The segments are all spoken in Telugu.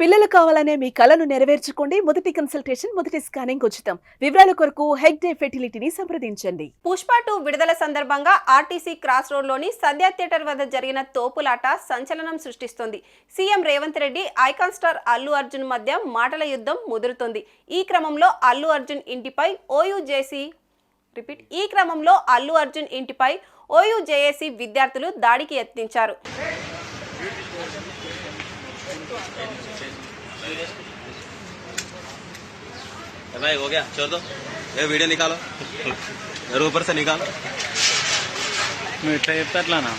పిల్లలు కావాలనే మీ కలను నెరవేర్చుకోండి. మొదటి కన్సల్టేషన్ మొదటి స్కానింగ్ ఉచితం. వివరాల కొరకు హెగ్ డే ఫెర్టిలిటీని సంప్రదించండి. పుష్ప టూ విడుదల సందర్భంగా ఆర్టీసీ క్రాస్ రోడ్లోని సంధ్యా థియేటర్ వద్ద జరిగిన తోపులాట సంచలనం సృష్టిస్తోంది. CM Revanth Reddy icon star Allu Arjun మధ్య మాటల యుద్ధం ముదురుతోంది. ఈ క్రమంలో అల్లు అర్జున్ ఇంటిపై ఓయూ జేసీ రిపీట్ ఈ క్రమంలో అల్లు అర్జున్ ఇంటిపై ఓయూ జేఏసీ విద్యార్థులు దాడికి యత్నించారు. भाई हो गया छोड़ दो ये वीडियो निकालो मेरे ऊपर से निकालो నువ్వు ఎట్లా చెప్తే అట్లానా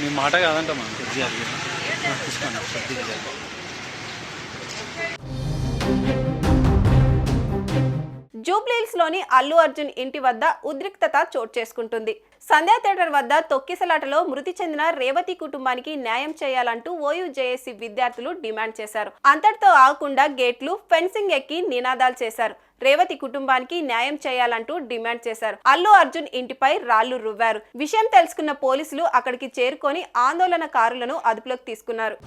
నీ మాట కాదంట మనం కొద్దిగా తీసుకోండి కొద్దిగా జూబ్లీహిల్స్లోని అల్లు అర్జున్ ఇంటి వద్ద ఉద్రిక్తత చోటు చేసుకుంటుంది. సంధ్యా థియేటర్ వద్ద తొక్కిసలాటలో మృతి చెందిన రేవతి కుటుంబానికి న్యాయం చేయాలంటూ ఓయూ జేఏసీ విద్యార్థులు డిమాండ్ చేశారు. అంతటితో ఆగకుండా గేట్లు ఫెన్సింగ్ ఎక్కి నినాదాలు చేశారు. రేవతి కుటుంబానికి న్యాయం చేయాలంటూ డిమాండ్ చేశారు. అల్లు అర్జున్ ఇంటిపై రాళ్ళు రువ్వారు. విషయం తెలుసుకున్న పోలీసులు అక్కడికి చేరుకొని ఆందోళనకారులను అదుపులోకి తీసుకున్నారు.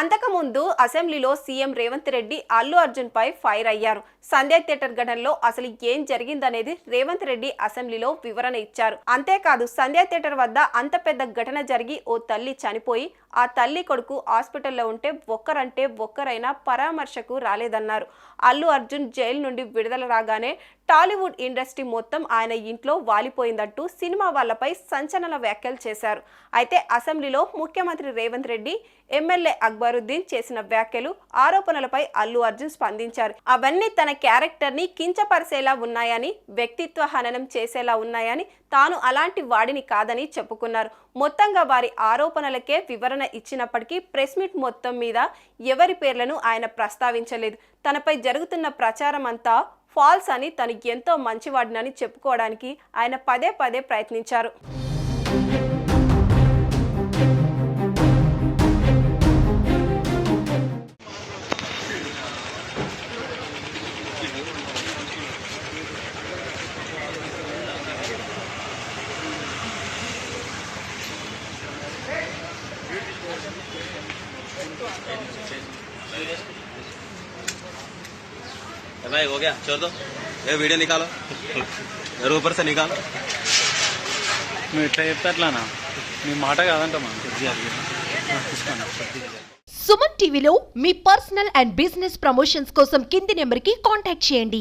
అంతకుముందు అసెంబ్లీలో సీఎం రేవంత్ రెడ్డి అల్లు అర్జున్ పై ఫైర్ అయ్యారు. సంధ్యా థియేటర్ ఘటనలో అసలు ఏం జరిగిందనేది రేవంత్ రెడ్డి అసెంబ్లీలో వివరణ ఇచ్చారు. అంతేకాదు సంధ్యా థియేటర్ వద్ద అంత పెద్ద ఘటన జరిగి ఓ తల్లి చనిపోయి ఆ తల్లి కొడుకు హాస్పిటల్లో ఉంటే ఒక్కరంటే ఒక్కరైనా పరామర్శకు రాలేదన్నారు. అల్లు అర్జున్ జైలు నుండి విడుదల రాగానే టాలీవుడ్ ఇండస్ట్రీ మొత్తం ఆయన ఇంట్లో వాలిపోయిందంటూ సినిమా వాళ్ళపై సంచలన వ్యాఖ్యలు చేశారు. అయితే అసెంబ్లీలో ముఖ్యమంత్రి రేవంత్ రెడ్డి ఎమ్మెల్యే అక్బరుద్దీన్ చేసిన వ్యాఖ్యలు ఆరోపణలపై అల్లు అర్జున్ స్పందించారు. అవన్నీ తన తన క్యారెక్టర్ని కించపరిచేలా ఉన్నాయని వ్యక్తిత్వ హననం చేసేలా ఉన్నాయని తాను అలాంటి వాడిని కాదని చెప్పుకున్నారు. మొత్తంగా వారి ఆరోపణలకే వివరణ ఇచ్చినప్పటికీ ప్రెస్ మీట్ మొత్తం మీద ఎవరి పేర్లను ఆయన ప్రస్తావించలేదు. తనపై జరుగుతున్న ప్రచారం అంతా ఫాల్స్ అని తను ఎంతో మంచివాడినని చెప్పుకోవడానికి ఆయన పదే పదే ప్రయత్నించారు. भाई हो गया छोड़ दो ये वीडियो निकालो मेरे ऊपर से निकालो నువ్వు ఎట్లా చెప్తే అట్లానా నీ మాట కాదంట మనం కొద్దిగా తీసుకోండి కొద్దిగా జరిగి. సుమన్ టీవీలో మీ పర్సనల్ అండ్ బిజినెస్ ప్రమోషన్స్ కోసం కింది నెంబర్కి కాంటాక్ట్ చేయండి